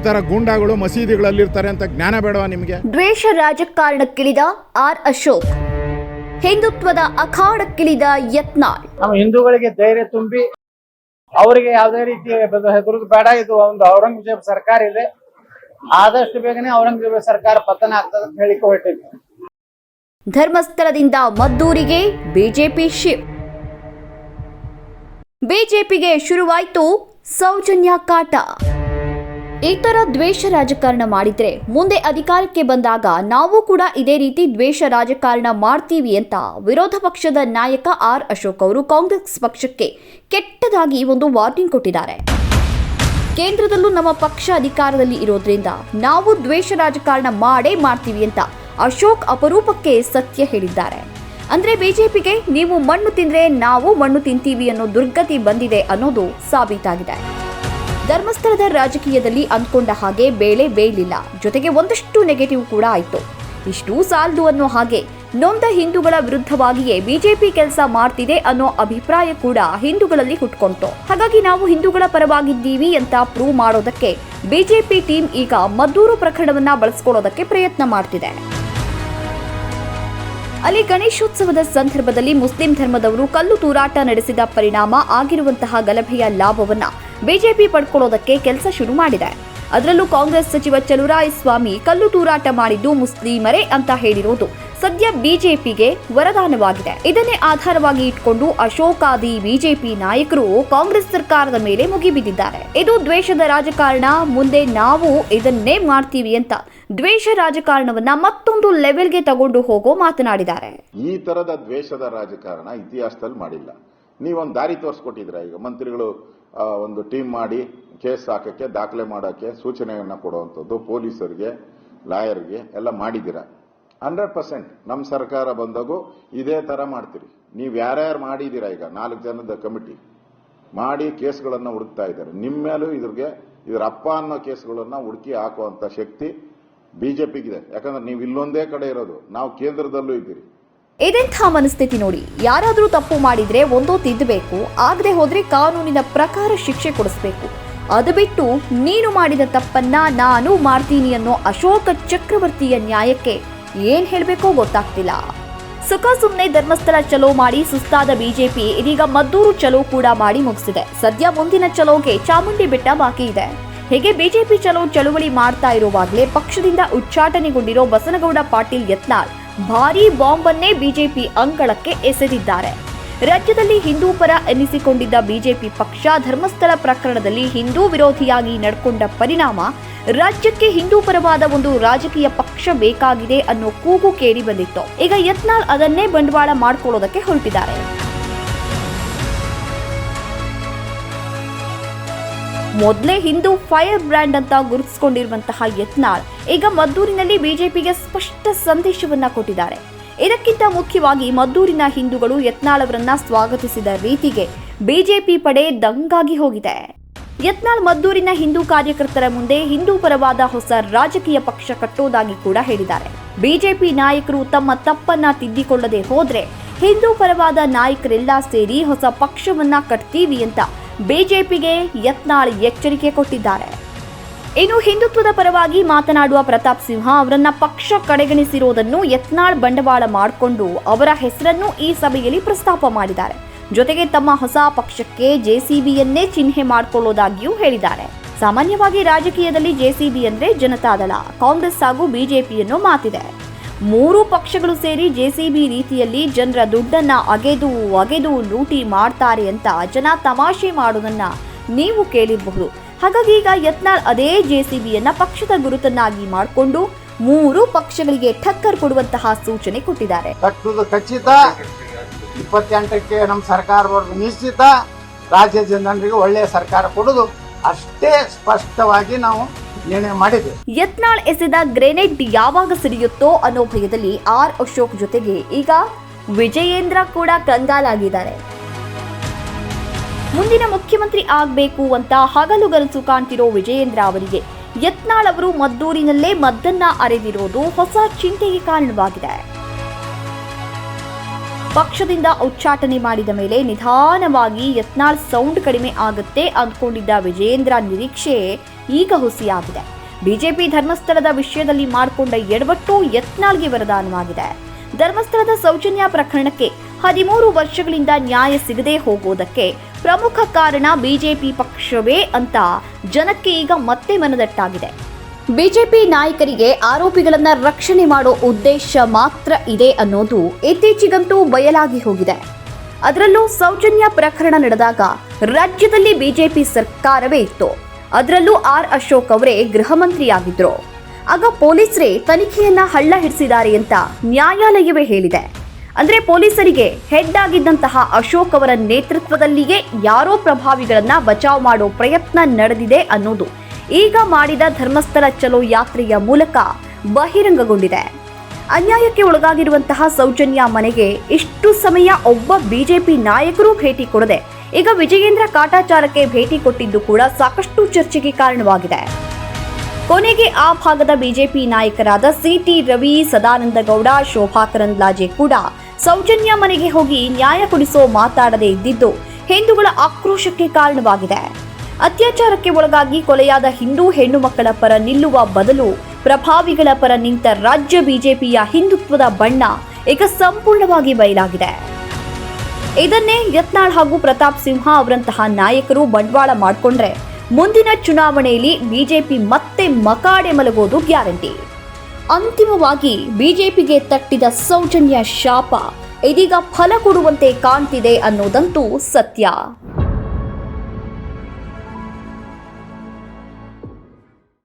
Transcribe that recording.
ಈ ತರ ಗೂಂಡಾಗಳು ಮಸೀದಿಗಳಲ್ಲಿರ್ತಾರೆ ಅಂತ ಜ್ಞಾನ ಬೇಡವಾ ನಿಮಗೆ? ದ್ವೇಷ ರಾಜಕಾರಣಕ್ಕಿಳಿದ ಆರ್ ಅಶೋಕ್. ಹಿಂದುತ್ವದ ಅಖಾಡಕ್ಕಿಳಿದ ಯತ್ನಾಳ್. ನಮ್ಮ ಹಿಂದೂಗಳಿಗೆ ಧೈರ್ಯ ತುಂಬಿ ಅವರಿಗೆ ಯಾವುದೇ ರೀತಿ ಹೆದರುದು ಬೇಡ. ಇದು ಒಂದು ಔರಂಗಜೇಬ್ ಸರ್ಕಾರ ಇದೆ. ಆದಷ್ಟು ಬೇಗನೆ ಔರಂಗಜೇಬ ಸರ್ಕಾರ ಪತನ ಆಗ್ತದೆ ಅಂತ ಹೇಳಿಕೆ ಹೊರಟಿದೆ ಧರ್ಮಸ್ಥಳದಿಂದ ಮದ್ದೂರಿಗೆ ಬಿಜೆಪಿ ಶಿಫ್ ಬಿಜೆಪಿಗೆ ಶುರುವಾಯಿತು ಸೌಜನ್ಯ ಕಾಟ. ಈ ತರ ದ್ವೇಷ ರಾಜಕಾರಣ ಮಾಡಿದ್ರೆ ಮುಂದೆ ಅಧಿಕಾರಕ್ಕೆ ಬಂದಾಗ ನಾವು ಕೂಡ ಇದೇ ರೀತಿ ದ್ವೇಷ ರಾಜಕಾರಣ ಮಾಡ್ತೀವಿ ಅಂತ ವಿರೋಧ ಪಕ್ಷದ ನಾಯಕ ಆರ್ ಅಶೋಕ್ ಅವರು ಕಾಂಗ್ರೆಸ್ ಪಕ್ಷಕ್ಕೆ ಕೆಟ್ಟದಾಗಿ ಒಂದು ವಾರ್ನಿಂಗ್ ಕೊಟ್ಟಿದ್ದಾರೆ. ಕೇಂದ್ರದಲ್ಲೂ ನಮ್ಮ ಪಕ್ಷ ಅಧಿಕಾರದಲ್ಲಿ ಇರೋದ್ರಿಂದ ನಾವು ದ್ವೇಷ ರಾಜಕಾರಣ ಮಾಡೇ ಮಾಡ್ತೀವಿ ಅಂತ ಅಶೋಕ್ ಅಪರೂಪಕ್ಕೆ ಸತ್ಯ ಹೇಳಿದ್ದಾರೆ. ಅಂದ್ರೆ ಬಿಜೆಪಿಗೆ ನೀವು ಮಣ್ಣು ತಿಂದ್ರೆ ನಾವು ಮಣ್ಣು ತಿಂತೀವಿ ಅನ್ನೋ ದುರ್ಗತಿ ಬಂದಿದೆ ಅನ್ನೋದು ಸಾಬೀತಾಗಿದೆ. ಧರ್ಮಸ್ಥಳದ ರಾಜಕೀಯದಲ್ಲಿ ಅಂದ್ಕೊಂಡ ಹಾಗೆ ಬೇಳೆ ಬೇಯಲಿಲ್ಲ. ಜೊತೆಗೆ ಒಂದಷ್ಟು ನೆಗೆಟಿವ್ ಕೂಡ ಆಯಿತು. ಇಷ್ಟೂ ಸಾಲದು ಅನ್ನೋ ಹಾಗೆ ನೊಂದ ಹಿಂದೂಗಳ ವಿರುದ್ಧವಾಗಿಯೇ ಬಿಜೆಪಿ ಕೆಲಸ ಮಾಡ್ತಿದೆ ಅನ್ನೋ ಅಭಿಪ್ರಾಯ ಕೂಡ ಹಿಂದೂಗಳಲ್ಲಿ ಹುಟ್ಕೊಂತು. ಹಾಗಾಗಿ ನಾವು ಹಿಂದೂಗಳ ಪರವಾಗಿದ್ದೀವಿ ಅಂತ ಪ್ರೂವ್ ಮಾಡೋದಕ್ಕೆ ಬಿಜೆಪಿ ಟೀಮ್ ಈಗ ಮದ್ದೂರು ಪ್ರಕರಣವನ್ನ ಬಳಸ್ಕೊಳ್ಳೋದಕ್ಕೆ ಪ್ರಯತ್ನ ಮಾಡ್ತಿದೆ. ಅಲ್ಲಿ ಗಣೇಶೋತ್ಸವದ ಸಂದರ್ಭದಲ್ಲಿ ಮುಸ್ಲಿಂ ಧರ್ಮದವರು ಕಲ್ಲು ತೂರಾಟ ನಡೆಸಿದ ಪರಿಣಾಮ ಆಗಿರುವಂತಹ ಗಲಭೆಯ ಲಾಭವನ್ನ ಬಿಜೆಪಿ ಪಡ್ಕೊಳ್ಳೋದಕ್ಕೆ ಕೆಲಸ ಶುರು ಮಾಡಿದೆ. ಅದರಲ್ಲೂ ಕಾಂಗ್ರೆಸ್ ಸಚಿವ ಚಲುರಾಯಸ್ವಾಮಿ ಕಲ್ಲು ತೂರಾಟ ಮಾಡಿದ್ದು ಮುಸ್ಲಿಮರೇ ಅಂತ ಹೇಳಿರೋದು. ಸದ್ಯ ಬಿಜೆಪಿಗೆ ವರದಾನವಾಗಿದೆ. ಇದನ್ನೇ ಆಧಾರವಾಗಿ ಇಟ್ಕೊಂಡು ಅಶೋಕಾದಿ ಬಿಜೆಪಿ ನಾಯಕರು ಕಾಂಗ್ರೆಸ್ ಸರ್ಕಾರದ ಮೇಲೆ ಮುಗಿಬಿದ್ದಿದ್ದಾರೆ. ಇದು ದ್ವೇಷದ ರಾಜಕಾರಣ, ಮುಂದೆ ನಾವು ಇದನ್ನೇ ಮಾಡ್ತೀವಿ ಅಂತ ದ್ವೇಷ ರಾಜಕಾರಣವನ್ನ ಮತ್ತೊಂದು ಲೆವೆಲ್ಗೆ ತಗೊಂಡು ಹೋಗೋ ಮಾತನಾಡಿದ್ದಾರೆ. ಈ ತರದ ದ್ವೇಷದ ರಾಜಕಾರಣ ಇತಿಹಾಸದಲ್ಲಿ ಮಾಡಿಲ್ಲ. ನೀವೊಂದು ದಾರಿ ತೋರಿಸ್ಕೊಟ್ಟಿದ್ರ ಈಗ? ಮಂತ್ರಿಗಳು ಒಂದು ಟೀಮ್ ಮಾಡಿ ಕೇಸ್ ಹಾಕಕ್ಕೆ, ದಾಖಲೆ ಮಾಡೋಕ್ಕೆ ಸೂಚನೆಯನ್ನ ಕೊಡುವಂಥದ್ದು ಪೊಲೀಸರಿಗೆ, ಲಾಯರ್ಗೆ ಎಲ್ಲ ಮಾಡಿದ್ದೀರಾ. ಹಂಡ್ರೆಡ್ ಪರ್ಸೆಂಟ್ ನಮ್ಮ ಸರ್ಕಾರ ಬಂದಾಗೂ ಇದೇ ಥರ ಮಾಡ್ತೀರಿ. ನೀವು ಯಾರ್ಯಾರು ಮಾಡಿದ್ದೀರಾ ಈಗ? ನಾಲ್ಕು ಜನದ ಕಮಿಟಿ ಮಾಡಿ ಕೇಸ್ಗಳನ್ನು ಹುಡುಕ್ತಾ ಇದ್ದಾರೆ. ನಿಮ್ಮ ಮೇಲೂ ಇದ್ರಿಗೆ, ಇದ್ರ ಅಪ್ಪ ಅನ್ನೋ ಕೇಸ್ಗಳನ್ನು ಹುಡುಕಿ ಹಾಕುವಂಥ ಶಕ್ತಿ ಬಿಜೆಪಿಗಿದೆ. ಯಾಕಂದ್ರೆ ನೀವು ಇಲ್ಲೊಂದೇ ಕಡೆ ಇರೋದು. ನಾವು ಕೇಂದ್ರದಲ್ಲೂ ಇದ್ದೀರಿ. ಇದೆಂಥ ಮನಸ್ಥಿತಿ ನೋಡಿ. ಯಾರಾದರೂ ತಪ್ಪು ಮಾಡಿದರೆ ಒಂದೋ ತಿದ್ದಬೇಕು ಆಗದೆ ಹೋದರೆ ಕಾನೂನಿನ ಪ್ರಕಾರ ಶಿಕ್ಷೆ ಕೊಡಿಸ್ಬೇಕು. ಅದು ಬಿಟ್ಟು ನೀನು ಮಾಡಿದ ತಪ್ಪನ್ನ ನಾನು ಮಾಡ್ತೀನಿ ಅನ್ನೋ ಅಶೋಕ ಚಕ್ರವರ್ತಿಯ ನ್ಯಾಯಕ್ಕೆ ಏನ್ ಹೇಳಬೇಕೋ ಗೊತ್ತಾಗ್ತಿಲ್ಲ. ಸುಖ ಸುಮ್ಮನೆ ಧರ್ಮಸ್ಥಳ ಚಲೋ ಮಾಡಿ ಸುಸ್ತಾದ ಬಿಜೆಪಿ ಇದೀಗ ಮದ್ದೂರು ಚಲೋ ಕೂಡ ಮಾಡಿ ಮುಗಿಸಿದೆ. ಸದ್ಯ ಮುಂದಿನ ಚಲೋಗೆ ಚಾಮುಂಡಿ ಬೆಟ್ಟ ಬಾಕಿ ಇದೆ. ಹೀಗೆ ಬಿಜೆಪಿ ಚಲೋ ಚಳುವಳಿ ಮಾಡ್ತಾ ಇರುವಾಗಲೇ ಪಕ್ಷದಿಂದ ಉಚ್ಚಾಟನೆಗೊಂಡಿರೋ ಬಸನಗೌಡ ಪಾಟೀಲ್ ಯತ್ನಾಳ್ ಭಾರೀ ಬಾಂಬ್ ಅನ್ನೇ ಬಿಜೆಪಿ ಅಂಗಳಕ್ಕೆ ಎಸೆದಿದ್ದಾರೆ. ರಾಜ್ಯದಲ್ಲಿ ಹಿಂದೂ ಪರ ಎನ್ನಿಸಿಕೊಂಡಿದ್ದ ಬಿಜೆಪಿ ಪಕ್ಷ ಧರ್ಮಸ್ಥಳ ಪ್ರಕರಣದಲ್ಲಿ ಹಿಂದೂ ವಿರೋಧಿಯಾಗಿ ನಡ್ಕೊಂಡ ಪರಿಣಾಮ ರಾಜ್ಯಕ್ಕೆ ಹಿಂದೂ ಪರವಾದ ಒಂದು ರಾಜಕೀಯ ಪಕ್ಷ ಬೇಕಾಗಿದೆ ಅನ್ನೋ ಕೂಗು ಕೇಳಿ ಬಂದಿತ್ತು. ಈಗ ಯತ್ನಾಳ್ ಅದನ್ನೇ ಬಂಡವಾಳ ಮಾಡ್ಕೊಳ್ಳೋದಕ್ಕೆ ಹೊರಟಿದ್ದಾರೆ. ಮೊದಲೇ ಹಿಂದೂ ಫೈರ್ ಬ್ರ್ಯಾಂಡ್ ಅಂತ ಗುರುತಿಸಿಕೊಂಡಿರುವಂತಹ ಯತ್ನಾಳ್ ಈಗ ಮದ್ದೂರಿನಲ್ಲಿ ಬಿಜೆಪಿಗೆ ಸ್ಪಷ್ಟ ಸಂದೇಶವನ್ನ ಕೊಟ್ಟಿದ್ದಾರೆ. ಇದಕ್ಕಿಂತ ಮುಖ್ಯವಾಗಿ ಮದ್ದೂರಿನ ಹಿಂದೂಗಳು ಯತ್ನಾಳ್ ಅವರನ್ನ ಸ್ವಾಗತಿಸಿದ ರೀತಿಗೆ ಬಿಜೆಪಿ ಪಡೆ ದಂಗಾಗಿ ಹೋಗಿದೆ. ಯತ್ನಾಳ್ ಮದ್ದೂರಿನ ಹಿಂದೂ ಕಾರ್ಯಕರ್ತರ ಮುಂದೆ ಹಿಂದೂ ಪರವಾದ ಹೊಸ ರಾಜಕೀಯ ಪಕ್ಷ ಕಟ್ಟೋದಾಗಿ ಕೂಡ ಹೇಳಿದ್ದಾರೆ. ಬಿಜೆಪಿ ನಾಯಕರು ತಮ್ಮ ತಪ್ಪನ್ನ ತಿದ್ದಿಕೊಳ್ಳದೆ ಹೋದ್ರೆ ಹಿಂದೂ ಪರವಾದ ನಾಯಕರೆಲ್ಲ ಸೇರಿ ಹೊಸ ಪಕ್ಷವನ್ನ ಕಟ್ತೀವಿ ಅಂತ ಬಿಜೆಪಿಗೆ ಯತ್ನಾಳ್ ಎಚ್ಚರಿಕೆ ಕೊಟ್ಟಿದ್ದಾರೆ. ಇನ್ನು ಹಿಂದುತ್ವದ ಪರವಾಗಿ ಮಾತನಾಡುವ ಪ್ರತಾಪ್ ಸಿಂಹ ಅವರನ್ನ ಪಕ್ಷ ಕಡೆಗಣಿಸಿರುವುದನ್ನು ಯತ್ನಾಳ್ ಬಂಡವಾಳ ಮಾಡಿಕೊಂಡು ಅವರ ಹೆಸರನ್ನು ಈ ಸಭೆಯಲ್ಲಿ ಪ್ರಸ್ತಾಪ ಮಾಡಿದ್ದಾರೆ. ಜೊತೆಗೆ ತಮ್ಮ ಹೊಸ ಪಕ್ಷಕ್ಕೆ ಜೆಸಿಬಿಯನ್ನೇ ಚಿಹ್ನೆ ಮಾಡಿಕೊಳ್ಳೋದಾಗಿಯೂ ಹೇಳಿದ್ದಾರೆ. ಸಾಮಾನ್ಯವಾಗಿ ರಾಜಕೀಯದಲ್ಲಿ ಜೆಸಿಬಿ ಅಂದ್ರೆ ಜನತಾದಳ, ಕಾಂಗ್ರೆಸ್ ಹಾಗೂ ಬಿಜೆಪಿಯನ್ನು ಮಾತಿದೆ. ಮೂರು ಪಕ್ಷಗಳು ಸೇರಿ ಜೆಸಿಬಿ ರೀತಿಯಲ್ಲಿ ಜನರ ದುಡ್ಡನ್ನ ಅಗೆದು ಅಗೆದು ಲೂಟಿ ಮಾಡ್ತಾರೆ ಅಂತ ಜನ ತಮಾಷೆ ಮಾಡೋದನ್ನ ನೀವು ಕೇಳಿರಬಹುದು. ಹಾಗಾಗಿ ಈಗ ಯತ್ನಾಳ್ ಅದೇ ಜೆಸಿಬಿಯನ್ನ ಪಕ್ಷದ ಗುರುತನ್ನಾಗಿ ಮಾಡಿಕೊಂಡು ಮೂರು ಪಕ್ಷಗಳಿಗೆ ಠಕ್ಕರ್ ಕೊಡುವಂತಹ ಸೂಚನೆ ಕೊಟ್ಟಿದ್ದಾರೆ. ಕಟ್ಟುದು ಖಚಿತ, ಇಪ್ಪತ್ತೆಂಟಕ್ಕೆ ನಮ್ಮ ಸರ್ಕಾರ ಬರೋದು ನಿಶ್ಚಿತ, ರಾಜ್ಯ ಜನರಿಗೆ ಒಳ್ಳೆಯ ಸರ್ಕಾರ ಕೊಡೋದು. ಅಷ್ಟೇ ಸ್ಪಷ್ಟವಾಗಿ ನಾವು ನಿರ್ಣಯ ಯತ್ನಾಳ್ ಎಸೆದ ಗ್ರೆನೇಡ್ ಯಾವಾಗ ಸಿಡಿಯುತ್ತೋ ಅನ್ನೋ ಭಯದಲ್ಲಿ ಆರ್ ಅಶೋಕ್ ಜೊತೆಗೆ ಈಗ ವಿಜಯೇಂದ್ರ ಕೂಡ ಕಂಗಾಲಾಗಿದ್ದಾರೆ. ಮುಂದಿನ ಮುಖ್ಯಮಂತ್ರಿ ಆಗಬೇಕು ಅಂತ ಹಗಲುಗನಸು ಕಾಣ್ತಿರೋ ವಿಜಯೇಂದ್ರ ಅವರಿಗೆ ಯತ್ನಾಳ್ ಅವರು ಮದ್ದೂರಿನಲ್ಲೇ ಮದ್ದನ್ನ ಅರೆದಿರೋದು ಹೊಸ ಚಿಂತೆಗೆ ಕಾರಣವಾಗಿದೆ. ಪಕ್ಷದಿಂದ ಉಚ್ಚಾಟನೆ ಮಾಡಿದ ಮೇಲೆ ನಿಧಾನವಾಗಿ ಯತ್ನಾಳ್ ಸೌಂಡ್ ಕಡಿಮೆ ಆಗುತ್ತೆ ಅಂದ್ಕೊಂಡಿದ್ದ ವಿಜಯೇಂದ್ರ ನಿರೀಕ್ಷೆ ಈಗ ಹುಸಿಯಾಗಿದೆ. ಬಿಜೆಪಿ ಧರ್ಮಸ್ಥಳದ ವಿಷಯದಲ್ಲಿ ಮಾಡಿಕೊಂಡ ಎಡವಟ್ಟು ಯತ್ನಾಳ್ಗೆ ವರದಾನವಾಗಿದೆ. ಧರ್ಮಸ್ಥಳದ ಸೌಜನ್ಯ ಪ್ರಕರಣಕ್ಕೆ ಹದಿಮೂರು ವರ್ಷಗಳಿಂದ ನ್ಯಾಯ ಸಿಗದೆ ಹೋಗುವುದಕ್ಕೆ ಪ್ರಮುಖ ಕಾರಣ ಬಿಜೆಪಿ ಪಕ್ಷವೇ ಅಂತ ಜನಕ್ಕೆ ಈಗ ಮತ್ತೆ ಮನದಟ್ಟಾಗಿದೆ. ಬಿಜೆಪಿ ನಾಯಕರಿಗೆ ಆರೋಪಿಗಳನ್ನ ರಕ್ಷಣೆ ಮಾಡೋ ಉದ್ದೇಶ ಮಾತ್ರ ಇದೆ ಅನ್ನೋದು ಇತ್ತೀಚೆಗಂತೂ ಬಯಲಾಗಿ ಹೋಗಿದೆ. ಅದರಲ್ಲೂ ಸೌಜನ್ಯ ಪ್ರಕರಣ ನಡೆದಾಗ ರಾಜ್ಯದಲ್ಲಿ ಬಿಜೆಪಿ ಸರ್ಕಾರವೇ ಇತ್ತು. ಅದರಲ್ಲೂ ಆರ್ ಅಶೋಕ್ ಅವರೇ ಗೃಹ ಮಂತ್ರಿಯಾಗಿದ್ರು ಆಗ ಪೊಲೀಸರೇ ತನಿಖೆಯನ್ನ ಹಳ್ಳ ಹಿಡಿಸಿದ್ದಾರೆ ಅಂತ ನ್ಯಾಯಾಲಯವೇ ಹೇಳಿದೆ. ಅಂದ್ರೆ ಪೊಲೀಸರಿಗೆ ಹೆಡ್ ಆಗಿದ್ದಂತಹ ಅಶೋಕ್ ಅವರ ನೇತೃತ್ವದಲ್ಲಿಯೇ ಯಾರೋ ಪ್ರಭಾವಿಗಳನ್ನ ಬಚಾವ್ ಮಾಡೋ ಪ್ರಯತ್ನ ನಡೆದಿದೆ ಅನ್ನೋದು ಈಗ ಮಾಡಿದ ಧರ್ಮಸ್ಥಳ ಚಲೋ ಯಾತ್ರೆಯ ಮೂಲಕ ಬಹಿರಂಗಗೊಂಡಿದೆ. ಅನ್ಯಾಯಕ್ಕೆ ಒಳಗಾಗಿರುವಂತಹ ಸೌಜನ್ಯ ಮನೆಗೆ ಇಷ್ಟು ಸಮಯ ಒಬ್ಬ ಬಿಜೆಪಿ ನಾಯಕರೂ ಭೇಟಿ ಕೊಡದೆ ಈಗ ವಿಜಯೇಂದ್ರ ಕಾಟಾಚಾರಕ್ಕೆ ಭೇಟಿ ಕೊಟ್ಟಿದ್ದು ಕೂಡ ಸಾಕಷ್ಟು ಚರ್ಚೆಗೆ ಕಾರಣವಾಗಿದೆ. ಕೊನೆಗೆ ಆ ಭಾಗದ ಬಿಜೆಪಿ ನಾಯಕರಾದ ಸಿಟಿ ರವಿ ಸದಾನಂದ ಗೌಡ ಶೋಭಾ ಕರಂದ್ಲಾಜೆ ಕೂಡ ಸೌಜನ್ಯ ಮನೆಗೆ ಹೋಗಿ ನ್ಯಾಯ ಕೊಡಿಸೋ ಮಾತಾಡದೇ ಇದ್ದಿದ್ದು ಹಿಂದೂಗಳ ಆಕ್ರೋಶಕ್ಕೆ ಕಾರಣವಾಗಿದೆ. ಅತ್ಯಾಚಾರಕ್ಕೆ ಒಳಗಾಗಿ ಕೊಲೆಯಾದ ಹಿಂದೂ ಹೆಣ್ಣು ಮಕ್ಕಳ ಪರ ನಿಲ್ಲುವ ಬದಲು ಪ್ರಭಾವಿಗಳ ಪರ ನಿಂತ ರಾಜ್ಯ ಬಿಜೆಪಿಯ ಹಿಂದುತ್ವದ ಬಣ್ಣ ಈಗ ಸಂಪೂರ್ಣವಾಗಿ ಬಯಲಾಗಿದೆ. ಇದನ್ನೇ ಯತ್ನಾಳ್ ಹಾಗೂ ಪ್ರತಾಪ್ ಸಿಂಹ ಅವರಂತಹ ನಾಯಕರು ಬಂಡವಾಳ ಮಾಡಿಕೊಂಡ್ರೆ ಮುಂದಿನ ಚುನಾವಣೆಯಲ್ಲಿ ಬಿಜೆಪಿ ಮತ್ತೆ ಮಕಾಡೆ ಮಲಗೋದು ಗ್ಯಾರಂಟಿ. ಅಂತಿಮವಾಗಿ ಬಿಜೆಪಿಗೆ ತಟ್ಟಿದ ಸೌಜನ್ಯ ಶಾಪ, ಇದೀಗ ಫಲ ಕೊಡುವಂತೆ ಕಾಣ್ತಿದೆ ಅನ್ನೋದಂತೂ ಸತ್ಯ.